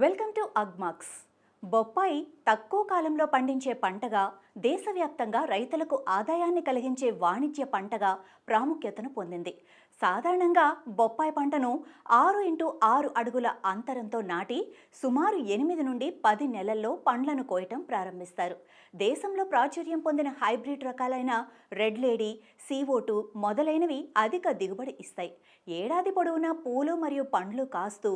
Welcome to Agmax. బొప్పాయి తక్కువ కాలంలో పండించే పంటగా దేశవ్యాప్తంగా రైతులకు ఆదాయాన్ని కలిగించే వాణిజ్య పంటగా ప్రాముఖ్యతను పొందింది. సాధారణంగా బొప్పాయి పంటను ఆరు ఇంటూ ఆరు అడుగుల అంతరంతో నాటి సుమారు ఎనిమిది నుండి పది నెలల్లో పండ్లను కోయటం ప్రారంభిస్తారు. దేశంలో ప్రాచుర్యం పొందిన హైబ్రిడ్ రకాలైన రెడ్ లేడీ సీఓటు మొదలైనవి అధిక దిగుబడి ఇస్తాయి. ఏడాది పొడవునా పూలు మరియు పండ్లు కాస్తూ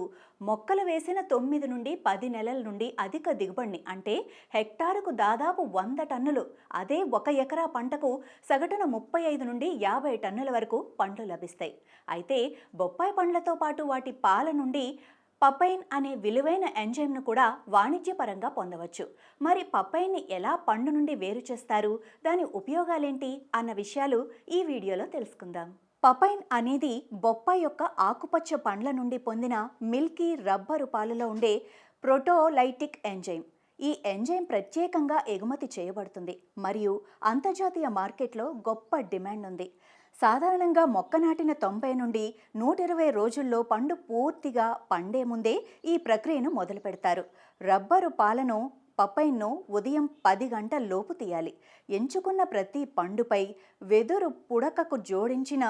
మొక్కలు వేసిన తొమ్మిది నుండి పది నెలల నుండి అధిక దిగుబడిని అంటే హెక్టారుకు దాదాపు వంద టన్నులు. అదే ఒక ఎకరా పంటకు సగటున ముప్పై ఐదు నుండి యాభై టన్నుల వరకు పండ్లు లభిస్తాయి. అయితే బొప్పాయి పండ్లతో పాటు వాటి పాల నుండి పపైన్ అనే విలువైన ఎంజైమ్ను కూడా వాణిజ్యపరంగా పొందవచ్చు. మరి పపైన్ని ఎలా పండు నుండి వేరు చేస్తారు? దాని ఉపయోగాలేంటి? అన్న విషయాలు ఈ వీడియోలో తెలుసుకుందాం. పపైన్ అనేది బొప్పాయి యొక్క ఆకుపచ్చ పండ్ల నుండి పొందిన మిల్కీ రబ్బరు పాలలో ఉండే ప్రోటోలైటిక్ ఎంజైమ్. ఈ ఎంజైమ్ ప్రత్యేకంగా ఎగుమతి చేయబడుతుంది. మరియు అంతర్జాతీయ మార్కెట్లో గొప్ప డిమాండ్ ఉంది. సాధారణంగా మొక్క నాటిన తొంభై నుండి నూట ఇరవై రోజుల్లో పండు పూర్తిగా పండే ముందే ఈ ప్రక్రియను మొదలు పెడతారు రబ్బరు పాలను పపైన్ను ఉదయం పది గంటల లోపు తీయాలి. ఎంచుకున్న ప్రతి పండుపై వెదురు పుడకకు జోడించిన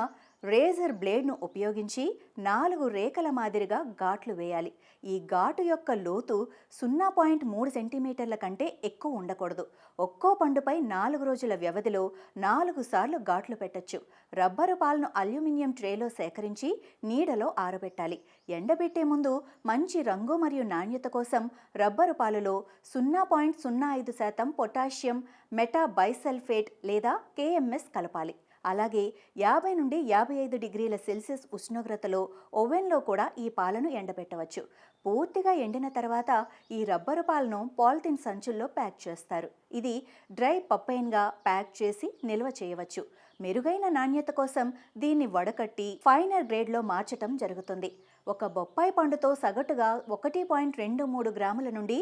రేజర్ బ్లేడ్ను ఉపయోగించి నాలుగు రేఖల మాదిరిగా ఘాట్లు వేయాలి. ఈ ఘాటు యొక్క లోతు సున్నా పాయింట్ మూడు సెంటీమీటర్ల కంటే ఎక్కువ ఉండకూడదు. ఒక్కో పండుపై నాలుగు రోజుల వ్యవధిలో నాలుగు సార్లు ఘాట్లు పెట్టచ్చు. రబ్బరు పాలను అల్యూమినియం ట్రేలో సేకరించి నీడలో ఆరబెట్టాలి. ఎండబెట్టే ముందు మంచి రంగు మరియు నాణ్యత కోసం రబ్బరు పాలలో సున్నా పాయింట్ సున్నా ఐదు శాతం పొటాషియం మెటాబైసల్ఫేట్ లేదా కేఎంఎస్ కలపాలి. అలాగే యాభై నుండి యాభై ఐదు డిగ్రీల సెల్సియస్ ఉష్ణోగ్రతలో ఓవెన్లో కూడా ఈ పాలను ఎండబెట్టవచ్చు. పూర్తిగా ఎండిన తర్వాత ఈ రబ్బరు పాలను పాలిథిన్ సంచుల్లో ప్యాక్ చేస్తారు. ఇది డ్రై పప్పైన్గా ప్యాక్ చేసి నిల్వ చేయవచ్చు. మెరుగైన నాణ్యత కోసం దీన్ని వడకట్టి ఫైనర్ గ్రేడ్లో మార్చటం జరుగుతుంది. ఒక బొప్పాయి పండుతో సగటుగా ఒకటి పాయింట్ రెండు మూడు గ్రాముల నుండి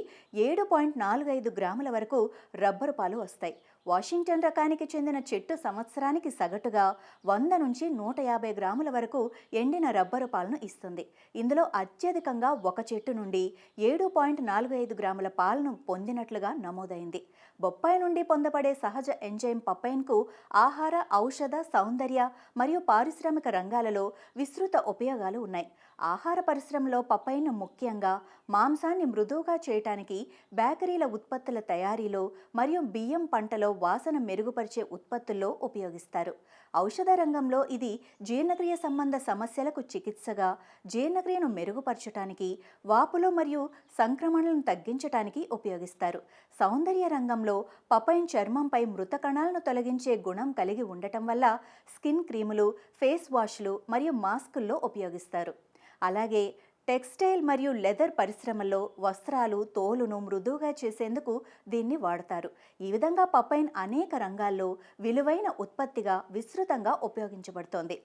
ఏడు పాయింట్ నాలుగు ఐదు గ్రాముల వరకు రబ్బరు పాలు వస్తాయి. వాషింగ్టన్ రకానికి చెందిన చెట్టు సంవత్సరానికి సగటుగా వంద నుంచి నూట యాభై గ్రాముల వరకు ఎండిన రబ్బరు పాలను ఇస్తుంది. ఇందులో అత్యధికంగా ఒక చెట్టు నుండి ఏడు పాయింట్ నాలుగు ఐదు గ్రాముల పాలను పొందినట్లుగా నమోదైంది. బొప్పాయి నుండి పొందబడే సహజ ఎంజైమ్ పప్పైన్కు ఆహార ఔషధ సౌందర్య మరియు పారిశ్రామిక రంగాలలో విస్తృత ఉపయోగాలు ఉన్నాయి. ఆహార పరిశ్రమలో పపైను ముఖ్యంగా మాంసాన్ని మృదువుగా చేయటానికి బేకరీల ఉత్పత్తుల తయారీలో మరియు బియ్యం పంటలో వాసన మెరుగుపరిచే ఉత్పత్తుల్లో ఉపయోగిస్తారు. ఔషధ రంగంలో ఇది జీర్ణక్రియ సంబంధ సమస్యలకు చికిత్సగా జీర్ణక్రియను మెరుగుపరచటానికి వాపులు మరియు సంక్రమణలను తగ్గించటానికి ఉపయోగిస్తారు. సౌందర్య రంగంలో పపైన్ చర్మంపై మృత కణాలను తొలగించే గుణం కలిగి ఉండటం వల్ల స్కిన్ క్రీములు ఫేస్ వాష్లు మరియు మాస్కుల్లో ఉపయోగిస్తారు. అలాగే టెక్స్టైల్ మరియు లెదర్ పరిశ్రమల్లో వస్త్రాలు తోలును మృదువుగా చేసేందుకు దీన్ని వాడతారు. ఈ విధంగా పపైన్ అనేక రంగాల్లో విలువైన ఉత్పత్తిగా విస్తృతంగా ఉపయోగించబడుతోంది.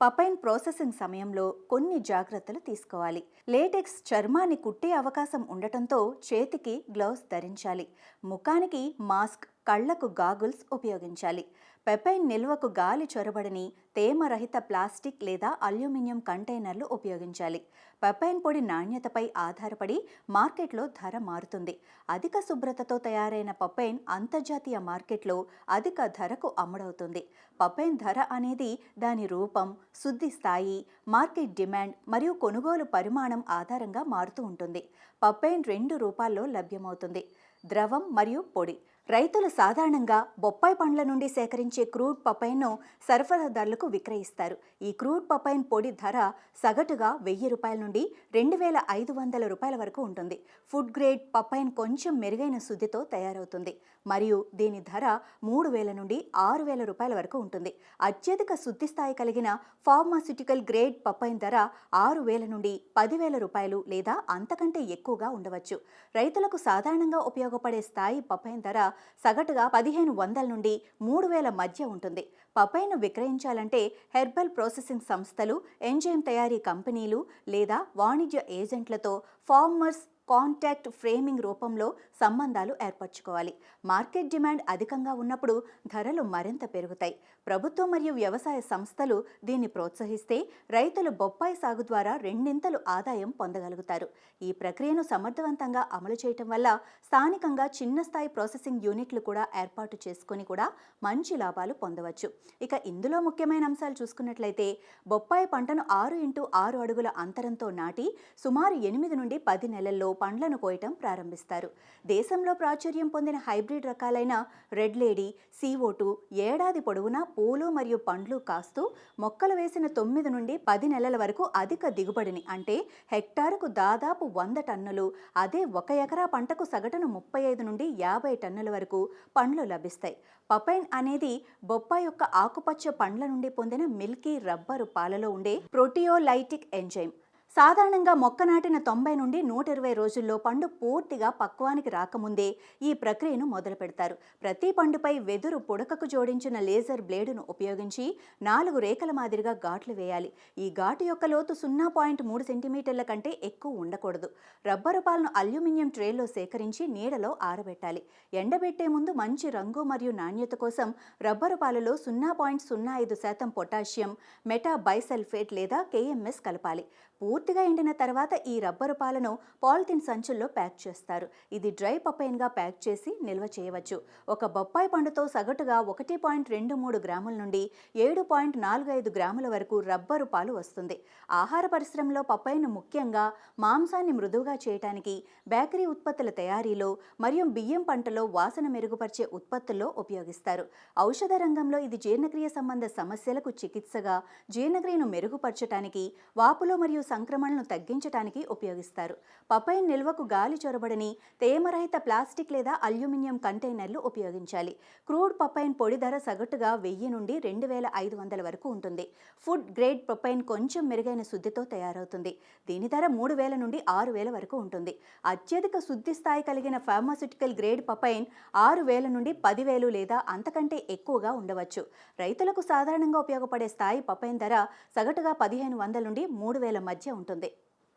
పపైన్ ప్రాసెసింగ్ సమయంలో కొన్ని జాగ్రత్తలు తీసుకోవాలి. లేటెక్స్ చర్మాన్ని కుట్టే అవకాశం ఉండటంతో చేతికి గ్లౌస్ ధరించాలి. ముఖానికి మాస్క్ కళ్ళకు గాగుల్స్ ఉపయోగించాలి. పెపైన్ నిల్వకు గాలి చొరబడని తేమరహిత ప్లాస్టిక్ లేదా అల్యూమినియం కంటైనర్లు ఉపయోగించాలి. పెపైన్ పొడి నాణ్యతపై ఆధారపడి మార్కెట్లో ధర మారుతుంది. అధిక శుభ్రతతో తయారైన పపైన్ అంతర్జాతీయ మార్కెట్లో అధిక ధరకు అమ్ముడవుతుంది. పపైన్ ధర అనేది దాని రూపం శుద్ధి స్థాయి మార్కెట్ డిమాండ్ మరియు కొనుగోలు పరిమాణం ఆధారంగా మారుతూ ఉంటుంది. పపైన్ రెండు రూపాల్లో లభ్యమవుతుంది. ద్రవం మరియు పొడి రైతులు సాధారణంగా బొప్పాయి పండ్ల నుండి సేకరించే క్రూడ్ పపైన్ను సరఫరాదారులకు విక్రయిస్తారు. ఈ క్రూడ్ పపైన్ పొడి ధర సగటుగా వెయ్యి రూపాయల నుండి రెండు వేల ఐదు వందల రూపాయల వరకు ఉంటుంది. ఫుడ్ గ్రేడ్ పపైన్ కొంచెం మెరుగైన శుద్ధితో తయారవుతుంది. మరియు దీని ధర మూడు వేల నుండి ఆరు వేల రూపాయల వరకు ఉంటుంది. అత్యధిక శుద్ధి స్థాయి కలిగిన ఫార్మాసిటికల్ గ్రేడ్ పపైన్ ధర ఆరు వేల నుండి పదివేల రూపాయలు లేదా అంతకంటే ఎక్కువగా ఉండవచ్చు. రైతులకు సాధారణంగా ఉపయోగపడే స్థాయి పపైన్ ధర సగటుగా పదిహేను వందల నుండి మూడు వేల మధ్య ఉంటుంది. పపైను విక్రయించాలంటే హెర్బల్ ప్రాసెసింగ్ సంస్థలు ఎంజైమ్ తయారీ కంపెనీలు లేదా వాణిజ్య ఏజెంట్లతో ఫార్మర్స్ కాంటాక్ట్ ఫ్రేమింగ్ రూపంలో సంబంధాలు ఏర్పరచుకోవాలి. మార్కెట్ డిమాండ్ అధికంగా ఉన్నప్పుడు ధరలు మరింత పెరుగుతాయి. ప్రభుత్వం మరియు వ్యవసాయ సంస్థలు దీన్ని ప్రోత్సహిస్తే రైతులు బొప్పాయి సాగు ద్వారా రెండింతలు ఆదాయం పొందగలుగుతారు. ఈ ప్రక్రియను సమర్థవంతంగా అమలు చేయటం వల్ల స్థానికంగా చిన్న స్థాయి ప్రాసెసింగ్ యూనిట్లు కూడా ఏర్పాటు చేసుకొని కూడా మంచి లాభాలు పొందవచ్చు. ఇక ఇందులో ముఖ్యమైన అంశాలు చూసుకున్నట్లయితే బొప్పాయి పంటను ఆరు ఇంటూ ఆరు అడుగుల అంతరంతో నాటి సుమారు ఎనిమిది నుండి పది నెలల్లో పండ్లను కోయటం ప్రారంభిస్తారు. దేశంలో ప్రాచుర్యం పొందిన హైబ్రిడ్ రకాలైన రెడ్ లేడీ సీఓటు ఏడాది పొడవునా పూలు మరియు పండ్లు కాస్తూ మొక్కలు వేసిన తొమ్మిది నుండి పది నెలల వరకు అధిక దిగుబడిని అంటే హెక్టారుకు దాదాపు వంద టన్నులు. అదే ఒక ఎకరా పంటకు సగటున ముప్పై ఐదు నుండి యాభై టన్నుల వరకు పండ్లు లభిస్తాయి. పపైన్ అనేది బొప్పాయి యొక్క ఆకుపచ్చ పండ్ల నుండి పొందిన మిల్కీ రబ్బరు పాలలో ఉండే ప్రోటియోలైటిక్ ఎంజైమ్. సాధారణంగా మొక్క నాటిన తొంభై నుండి నూట ఇరవై రోజుల్లో పండు పూర్తిగా పక్వానికి రాకముందే ఈ ప్రక్రియను మొదలు పెడతారు. ప్రతి పండుపై వెదురు పుడకకు జోడించిన లేజర్ బ్లేడును ఉపయోగించి నాలుగు రేఖల మాదిరిగా ఘాట్లు వేయాలి. ఈ ఘాటు యొక్క లోతు సున్నా పాయింట్ మూడు సెంటీమీటర్ల కంటే ఎక్కువ ఉండకూడదు. రబ్బరు పాలను అల్యూమినియం ట్రేలో సేకరించి నీడలో ఆరబెట్టాలి. ఎండబెట్టే ముందు మంచి రంగు మరియు నాణ్యత కోసం రబ్బరు పాలలో సున్నా పాయింట్ సున్నా ఐదు శాతం పొటాషియం మెటా బైసల్ఫేట్ లేదా కేఎంఎస్ కలపాలి. పూర్తిగా ఎండిన తర్వాత ఈ రబ్బరు పాలను పాలిథిన్ సంచుల్లో ప్యాక్ చేస్తారు. ఇది డ్రై పపైన్గా ప్యాక్ చేసి నిల్వ చేయవచ్చు. ఒక బొప్పాయి పండుతో సగటుగా ఒకటి పాయింట్ రెండు మూడు గ్రాముల నుండి ఏడు పాయింట్ నాలుగు ఐదు గ్రాముల వరకు రబ్బరు పాలు వస్తుంది. ఆహార పరిశ్రమలో పప్పైను ముఖ్యంగా మాంసాన్ని మృదువుగా చేయటానికి బేకరీ ఉత్పత్తుల తయారీలో మరియు బియ్యం పంటలో వాసన మెరుగుపరిచే ఉత్పత్తుల్లో ఉపయోగిస్తారు. ఔషధ రంగంలో ఇది జీర్ణక్రియ సంబంధ సమస్యలకు చికిత్సగా జీర్ణక్రియను మెరుగుపరచటానికి వాపులో మరియు సంక్రమణను తగ్గించడానికి ఉపయోగిస్తారు. పపైన్ నిల్వకు గాలి చొరబడని తేమరహిత ప్లాస్టిక్ లేదా అల్యూమినియం కంటైనర్లు ఉపయోగించాలి. క్రూడ్ పపైన్ పొడి ధర సగటుగా వెయ్యి నుండి రెండు వేల ఐదు వందల వరకు ఉంటుంది. ఫుడ్ గ్రేడ్ పపైన్ కొంచెం మెరుగైన శుద్ధితో తయారవుతుంది. దీని ధర మూడు వేల నుండి ఆరు వేల వరకు ఉంటుంది. అత్యధిక శుద్ధి స్థాయి కలిగిన ఫార్మాసిటికల్ గ్రేడ్ పపైన్ ఆరు వేల నుండి పదివేలు లేదా అంతకంటే ఎక్కువగా ఉండవచ్చు. రైతులకు సాధారణంగా ఉపయోగపడే స్థాయి పపైన్ ధర సగటుగా పదిహేను వందల నుండి మూడు వేల మధ్య మధ్య ఉంటుంది.